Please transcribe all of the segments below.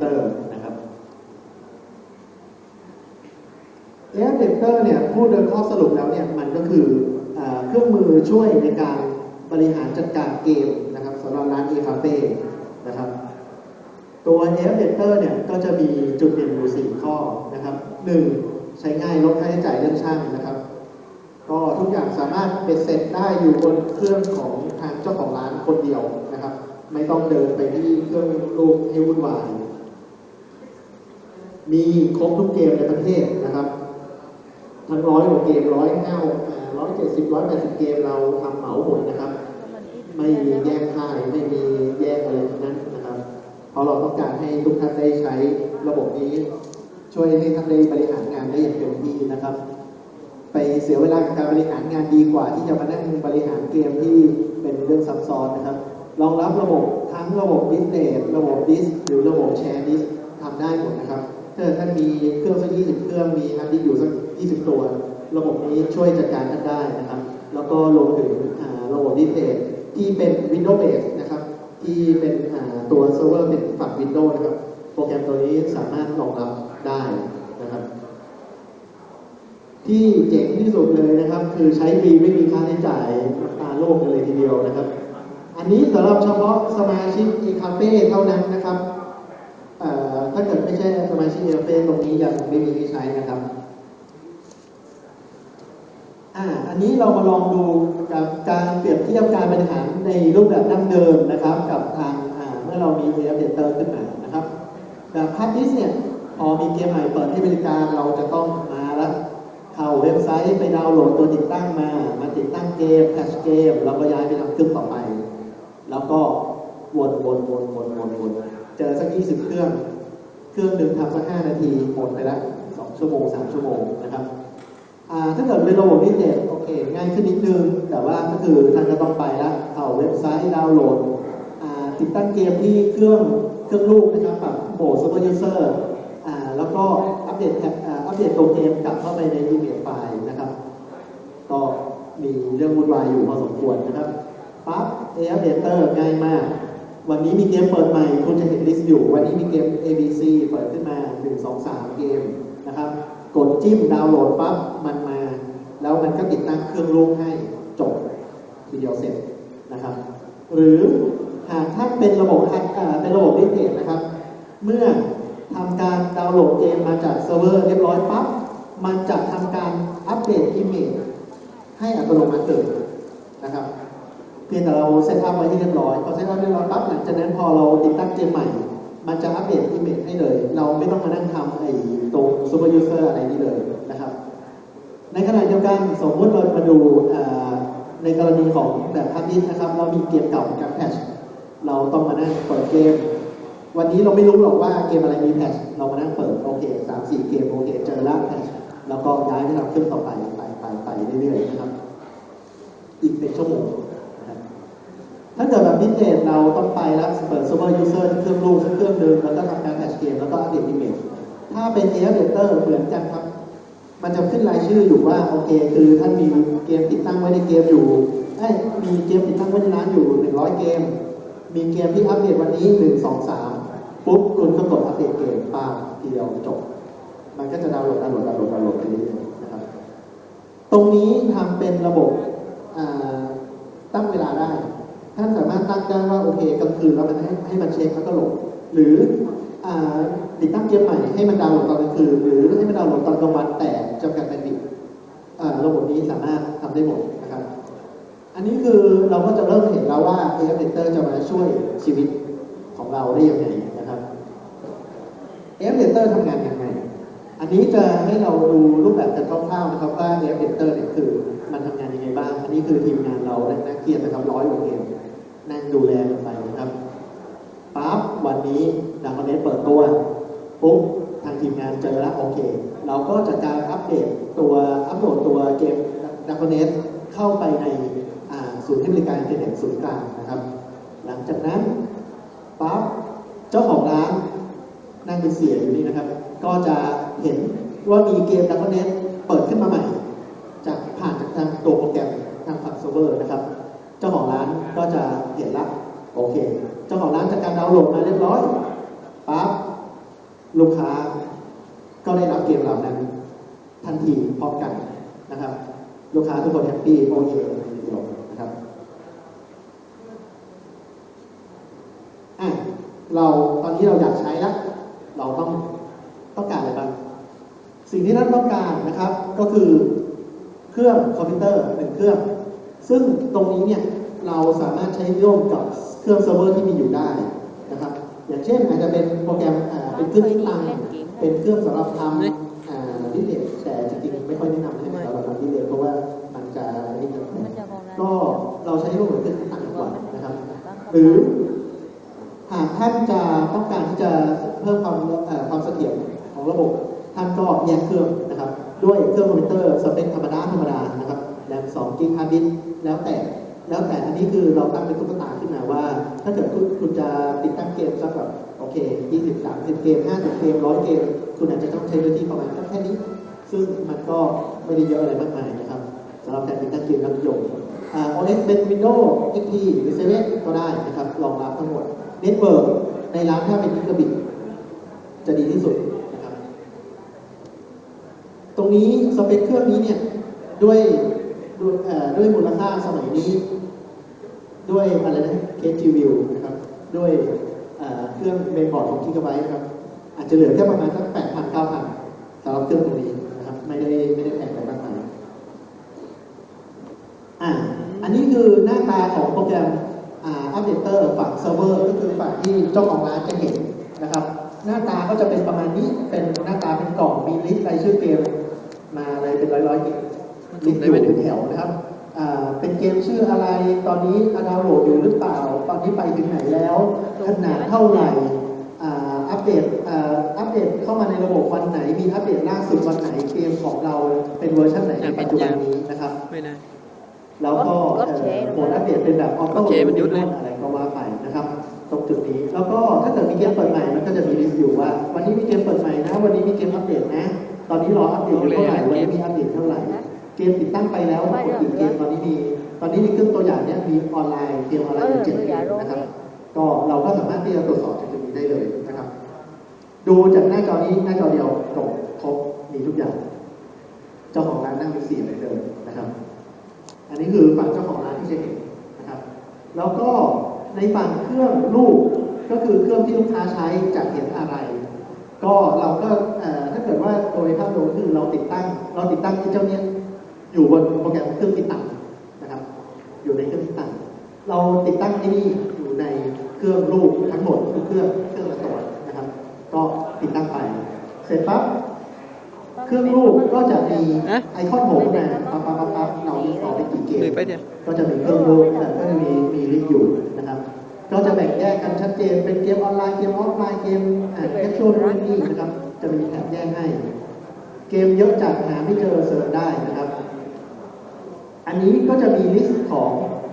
Editor นะครับ AF Editor เนี่ยพูดโดยข้อสรุปแล้วเนี่ยมันก็คืออเครื่องมือช่วยในการบริหารจัดการเกมนะครับสำหรับร้าน e c a f e นะครับตัว AF Editor เนี่ยก็จะมีจุดเด่นอยู่ 4 ข้อนะครับ 1. ใช้ง่ายลดค่าใช้จ่ายเรื่องช่างนะครับ ก็ทุกอย่างสามารถเป็นเสร็จได้อยู่บนเครื่องของทางเจ้าของร้านคนเดียวนะครับ ไม่ต้องเดินไปที่เครื่องลูกให้วุ่นวาย มีครบทุกเกมในประเทศนะครับ ทั้งร้อยกว่าเกมร้อยเก้าร้อยเจ็ดสิบร้อยแปดสิบเกมเราทำเหมาหมดนะครับ ไม่มีแยกค่ายไม่มีแยกอะไรทั้งนั้นนะครับ เพราะเราต้องการให้ทุกท่านได้ใช้ระบบนี้ ช่วยให้ท่านได้บริหารงานได้อย่างเต็มที่นะครับ ไปเสียเวลากับการบริหารงานดีกว่า ที่จะมานั่งบริหารเกมที่เป็นเรื่องซับซ้อนนะครับรองรับระบบทั้งระบบดิสเ a ย์ระบบดิสหรือระบบแชร์ดิส มีเครื่องสัก20เครื่องมีฮาร์ดดิสก์อยู่สัก20ตัว ระบบนี้ช่วยจัดการท่านได้นะครับ แล้วก็รวมถึงระบบดิสเ a ย์ที่เป็น Windows Base นะครับ ที่เป็นตัวเซิร์ฟเวอร์เป็นฝั่ง Windows นะครับ โปรแกรมตัวนี้สามารถรองรับได้นะครับ ที่เจ๋งที่สุดเลยนะครับ คือใช้ฟรีไม่มีค่าใช้จ่ายราคาโลกกันเลยทีเดียวนะครับ อันนี้สำหรับเฉพาะสมาชิก e c a f e เท่านั้นนะครับเอ่อถ้าเกิดไม่ ใช่สมาชิก e c a f e ตรงนี้ยังไม่มีให้ใช้นะครับอ่าอันนี้เรามาลองดูกับการเปรียบเทียบการบริหารในรูปแบบดั้งเดิมนะครับ กับทางอ่าเมื่อเรามี AF Data ขึ้นมานะครับแบบพาร์ทิสเนี่ยพอมีเกมใหม่เปิดให้บริการเราจะต้องมาแล้วเข้าเว็บไซต์ไปดาวน์โหลดตัวติดตั้งมา มาติดตั้งเกมแพชเกมแล้วก็ย้ายไปทำเครื่องต่อไป แล้วก็วนวนวนวนวนวนเจอสักยี่สิบเครื่อง เครื่องหนึ่งทำสักห้านาทีหมดไปแล้วสองชั่วโมงสามชั่วโมงนะครับถ้าเกิดเป็นระบบพิเศษโอเคง่ายขึ้นนิดนึง แต่ว่าก็คือท่านก็ต้องไปละเข้าเว็บไซต์ดาวน์โหลดติดตั้งเกมที่เครื่องเครื่องลูกนะครับปรับโหมดซูเปอร์ยูเซอร์แล้วก็อัปเดตแท็บอ่าอัปเดตตัวเกมกลับเข้าไปในอีเมลไฟล์นะครับ ก็มีเรื่องวุ่นวายอยู่พอสมควรนะครับปั๊บ AF Data ง่ายมาก วันนี้มีเกมเปิดใหม่คุณจะเห็นลิสต์อยู่ วันนี้มีเกม ABC เปิดขึ้นมา 1 2 3 เกมนะครับ กดจิ้มดาวน์โหลดปั๊บมันมา แล้วมันก็ติดตั้งเครื่องลูกให้จบทีเดียวเสร็จนะครับ หรือหากถ้าเป็นระบบฮัดอ่าเป็นระบบดิสเทนะครับ เมื่อทำการดาวน์โหลดเกมมาจากเซิร์ฟเวอร์เรียบร้อยปั๊บมันจะทำการอัปเดตอิมเมจให้อัตโนมัติเลยนะครับ เพียงแต่เราเซตอัพไว้ที่เรียบร้อยพอเซตอัพเรียบร้อยปั๊บหลังจากนั้นพอเราติดตั้งเกมใหม่ มันจะอัปเดตอิมเมจให้เลย เราไม่ต้องมานั่งทำไอ้ตรงซูเปอร์ยูเซอร์อะไรนี่เลยนะครับ ในขณะเดียวกันสมมติเรามาดูในกรณีของแบบฮาร์ดดิสนะครับ เรามีเกมเก่ากับแพทชเราต้องมานั่งเปิดเกม วันนี้เราไม่รู้หรอกว่าเกมอะไรมีแพทชเรามานั่งเปิดโอเคสามสี่เกมโอเคเจอแล้วแพทชแล้วก็ย้ายไปทำเครื่องต่อไปไปไปไปเรื่อยๆนะครับ อีกเป็นชั่วโมง พิเศษเราต้องไปแล้วเปิดซูเปอร์ยูเซอร์เครื่องลูกสักเครื่องหนึงแล้วก็ทำการแพทชเกมแล้วก็อัปเดตอิมเมจถ้าเป็น AF Data เหมือนกันครับ มันจะขึ้นรายชื่ออยู่ว่าโอเค คือท่านมีเกมติดตั้งไว้ในเกมอยู่เอ้มีเกมติดตั้งไว้ในร้านอยู่ 100 เกม มีเกมที่อัปเดตวันนี้ 1 2 3 ปุ๊บคุณก็กดอัปเดตเกมป้าทีเดียวจบ มันก็จะดาวน์โหลดดาวน์โหลดดาวน์โหลดดาวน์โหลดไปเรื่อยๆนะครับ ตรงนี้ทำเป็นระบบตั้งเวลาได้ ท่านสามารถตั้งได้ว่าโอเคกลางคืนแล้วมันให้ให้มันเช็คแล้วก็หลดหรืออ่าติดตั้งเกมใหม่ให้มันดาวน์โหลดตอนกลางคืนหรือให้มันดาวน์โหลดตอนกลางวันแต่จำกัดแบนด์วิดต์อ่าระบบนี้สามารถทำได้หมดนะครับ อันนี้คือเราก็จะเริ่มเห็นแล้วว่า AF Editor จะมาช่วยชีวิตของเราได้ยังไงนะครับ AF Editor ทำงานยังไงอันนี้จะให้เราดูรูปแบบกันคร่าวๆนะครับว่า AF Editor เนี่ยคือมันทำงานยังไงบ้าง อันนี้คือทีมงานเราและนักเขียนนะครับร้อยกว่าเกม นั่งดูแลกันไปนะครับปั๊บวันนี้ดังคอนเนเปิดตัวปุ๊บทางทีมงานเจอแล้วโอเค เราก็จัดการอัปเดตตัวอัปโหลดตัวเกมดังคอนเนเข้าไปในศูนย์ให้บริการอินเทอร์เน็ตศูนย์กลางนะครับ หลังจากนั้นปั๊บเจ้าของร้านนั่งเป็นเสียอยู่นี่นะครับ ก็จะเห็นว่ามีเกมดังคอนเนเปิดขึ้นมาใหม่ จากผ่านจากทางตัวโปรแกรมทางฝั่งเซิร์ฟเวอร์นะครับ ละโอเค เจ้าของร้านจากการดาวน์โหลดมาเรียบร้อยปั๊บลูกค้าก็ได้รับเกมเหล่านั้น ทันทีพร้อมกันนะครับ ลูกค้าทุกคนแฮปปี้โอเคเลยทีเดียวนะครับอะเราตอนนี้เราอยากใช้แล้วเราต้องต้องการอะไรบ้างสิ่งที่ท่านต้องการนะครับ ก็คือเครื่องคอมพิวเตอร์หนึ่งเครื่อง ซึ่งตรงนี้เนี่ย เราสามารถใช้ร่วมกับเครื่องเซิร์ฟเวอร์ที่มีอยู่ได้นะครับอย่างเช่นอาจจะเป็นโปรแกรมเป็นเครื่องที่ตั้งเป็นเครื่องสำหรับทำดิเลตแต่จริงๆไม่ค่อยแนะนำให้สำหรับทำดิเลตเพราะว่ามันจะนี่ก็เราใช้ร่วมกับเครื่องที่ตั้งดีกว่านะครับ หรือหากท่านจะต้องการที่จะเพิ่มความความเสถียรของระบบ ท่านก็แยกเครื่องนะครับ ด้วยเครื่องคอมพิวเตอร์สเปคธรรมดาธรรมดานะครับแรม2กิกฮาร์ดดิสแล้วแต่ แล้วแต่อันนี้คือเราตั้งเป็นตุ๊กตาขึ้นมาว่า ถ้าเกิดคุณคุณจะติดตั้งเกมสักแบบโอเค20 30เกม50เกม100เกม คุณอาจจะต้องใช้พื้นที่ประมาณสักแค่นี้ ซึ่งมันก็ไม่ได้เยอะอะไรมากมายนะครับสำหรับการติดตั้งเกมรับยมอ่า OS เป็น Windows XP หรือ7ก็ได้นะครับรองรับทั้งหมดเน็ตเวิร์กในร้านถ้าเป็นกิกะบิตจะดีที่สุดนะครับ ตรงนี้สเปคเครื่องนี้เนี่ยด้วย ด้วยด้วยมูลค่าสมัยนี้ ด้วยอะไรนะเคส GView นะครับ ด้วยเครื่องเมนบอร์ดของกิกะไบต์นะครับ อาจจะเหลือแค่ประมาณสัก8,000 9,000สำหรับเครื่องตรงนี้นะครับ ไม่ได้ไม่ได้แพงไปมากมายอ่าอันนี้คือหน้าตาของโปรแกรมอ่าอัปเดตเตอร์ฝั่งเซิร์ฟเวอร์ก็คือฝั่งที่เจ้าของร้านจะเห็นนะครับ หน้าตาก็จะเป็นประมาณนี้เป็นหน้าตาเป็นกล่องมีลิสต์รายชื่อเกมมาเลยเป็นร้อยร้อยๆเกม ลิสต์อยู่เป็นแถวนะครับอ่าเป็นเกมชื่ออะไร ตอนนี้ดาวน์โหลดอยู่หรือเปล่า ตอนนี้ไปถึงไหนแล้ว ขนาดเท่าไหร่อ่าอัปเดตอ่าอัปเดตเข้ามาในระบบวันไหน มีอัปเดตล่าสุดวันไหน เกมของเราเป็นเวอร์ชันไหนในปัจจุบันนี้นะครับไม่ได้แล้วก็รถเอ่เชอฟโหมดอัปเดตเป็นแบบออโต้รถเชฟมันยุดเลยอะไรก็ว่าไปนะครับ ตรงจุดนี้ แล้วก็ถ้าเกิดมีเกมเปิดใหม่ มันก็จะมีลิสต์อยู่ว่า วันนี้มีเกมเปิดใหม่นะ วันนี้มีเกมอัปเดตนะ ตอนนี้รออัปเดตอยู่เท่าไหร่ วันนี้มีอัปเดตเท่าไหร่ เกมติดตั้งไปแล้วกดอีกเกมตอนนี้มีตอนนี้มีเครื่องตัวอย่างเนี้ยมีออนไลน์เกมออนไลน์อยู่เจ็ดเกมนะครับ ก็เราก็สามารถที่จะตรวจสอบจากจุดนี้ได้เลยนะครับ ดูจากหน้าจอนี้หน้าจอเดียวจบครบมีทุกอย่าง เจ้าของร้านนั่งมีสี่เหมือนเดิมนะครับ อันนี้คือฝั่งเจ้าของร้านที่จะเห็นนะครับ แล้วก็ในฝั่งเครื่องลูกก็คือเครื่องที่ลูกค้าใช้จะเห็นอะไร ก็เราก็เอ่อถ้าเกิดว่าโดยภาพรวมคือเราติดตั้ง เราติดตั้งที่เจ้าเนี้ย อยู่บนโปรแกรมเครื่องติดตั้งนะครับ อยู่ในเครื่องติดตั้งเราติดตั้งที่นี่อยู่ในเครื่องลูกทั้งหมดทุกเครื่องเครื่องละตัวนะครับ ก็ติดตั้งไป เสร็จปั๊บเครื่องลูกก็จะมีฮะไอคอนโผล่ขึ้นมาปั๊บปั๊บปั๊บปั๊บเราอินสตอลไปกี่เกมหรือไปเดี๋ยวก็จะมีเครื่องลูกแต่ก็จะมีมีลิสต์อยู่นะครับ ก็จะแบ่งแยกกันชัดเจนเป็นเกมออนไลน์เกมออฟไลน์เกมแคชชวลนู่นนี่นะครับ จะมีแถบแยกให้ เกมเยอะจัดหาไม่เจอเสิร์ชได้นะครับ อันนี้ก็จะมีลิสต์ของ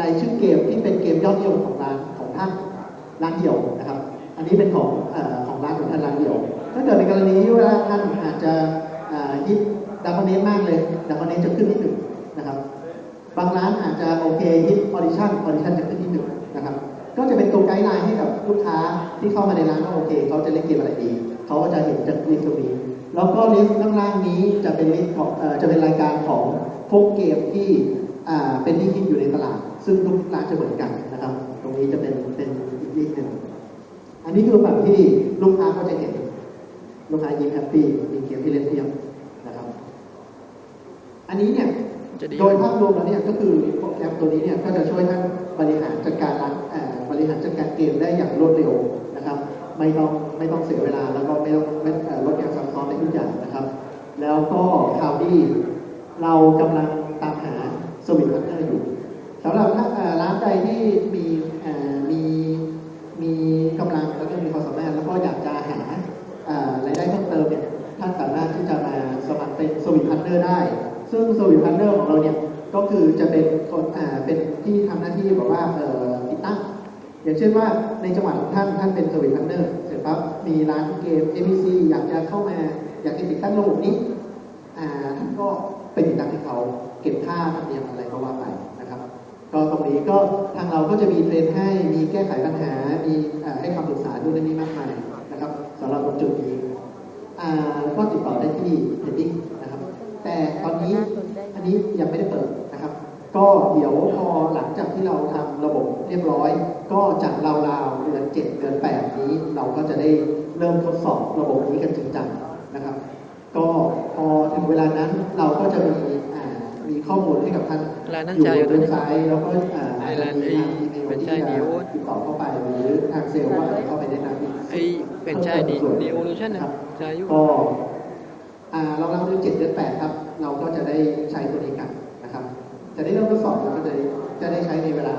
รายชื่อเกมที่เป็นเกมยอดนิยมของร้านของท่านร้านเดียวนะครับ อันนี้เป็นของอของร้านของท่านร้านเดียว ถ้าเกิดในกรณีที่ว่าท่านอาจจะฮิตดับเบิลเนสมากเลยดับเบิลเนสจะขึ้นที่หนึ่งนะครับ บางร้านอาจจะโอเคฮิตออดิชั่นออดิชั่นจะขึ้นที่หนึ่งนะครับ ก็จะเป็นตัวไกด์ไลน์ให้กับลูกค้าที่เข้ามาในร้านว่าโอเคเขาจะเล่นเกมอะไรดีเขาก็จะเห็นจากลิสต์ตรงนี้แล้วก็ลิสต์ข้างล่างนี้จะเป็นลิสต์ของจะเป็นรายการของ พวกเกมที่อ่าเป็นที่ฮิตอยู่ในตลาด ซึ่งทุกร้านจะเหมือนกันนะครับ ตรงนี้จะเป็นเป็นอีกลิสต์หนึ่งอันนี้คือฝั่งที่ลูกค้าก็จะเห็นลูกค้ายิ้มแฮปปี้มีเกมที่เล่นเพียบนะครับ อันนี้เนี่ยจะดีโดยภาพรวมแล้วเนี่ยก็คือโปรแกรมตัวนี้เนี่ยก็จะช่วยท่านบริหารจัดการร้านเอ่อบริหารจัดการเกมได้อย่างรวดเร็วนะครับ ไม่ต้องไม่ต้องเสียเวลาแล้วก็ไม่ต้องไม่เอ่อลดการซับซ้อนในทุกอย่างนะครับ แล้วก็ข่าวดี เรากำลังตามหาสวิตพาร์ทเนอร์อยู่สำหรับถ้าร้านใดที่มีมีมีกำลังแล้วก็มีความสามารถแล้วก็อยากจะหารายได้เพิ่มเติมเนี่ยท่านสามารถที่จะมาสมัครเป็นสวิตพาร์ทเนอร์ได้ ซึ่งสวิตพาร์ทเนอร์ของเราเนี่ยก็คือจะเป็นคนเป็นที่ทำหน้าที่แบบว่าติดตั้ง อย่างเช่นว่าในจังหวัดท่านท่านเป็นสวิตพาร์ทเนอร์เสร็จปั๊บมีร้านเกม ABC อยากจะเข้ามาอยากจะติดตั้งระบบนี้ท่านก็ เป็นตามที่เขาเก็บค่าธรรมเนียมอะไรก็ว่าไปนะครับ ก็ตรงนี้ก็ทางเราก็จะมีเทรนให้มีแก้ไขปัญหา มีให้คำปรึกษาด้วยนี้มากมายนะครับสำหรับตรงจุดนี้ก็ติดต่อได้ที่เทนนิงนะครับ แต่ตอนนี้อันนี้ยังไม่ได้เปิดนะครับ ก็เดี๋ยวพอหลังจากที่เราทำระบบเรียบร้อย ก็จากราวๆเดือนเจ็ดเดือนแปดนี้เราก็จะได้เริ่มทดสอบระบบนี้กันจริงจังนะครับ ก็ ถึงเวลานั้นเราก็จะมีมีข้อมูลให้กับท่านอยู่บนเว็บไซต์แล้วก็อาจจะมีทางอีเมลที่จะติดต่อเข้าไปหรือทางเซลล์ว่าเข้าไปแนะนำไอ้เป็นใช่ดีดีโอลูชันนะครับก็อ่าเราเด้วยเจ็ดเดือนแปดครับ เราก็จะได้ใช้ตัวนี้กันนะครับ จะได้เริ่มทดสอบแล้วก็จะจะได้ใช้ในเวลา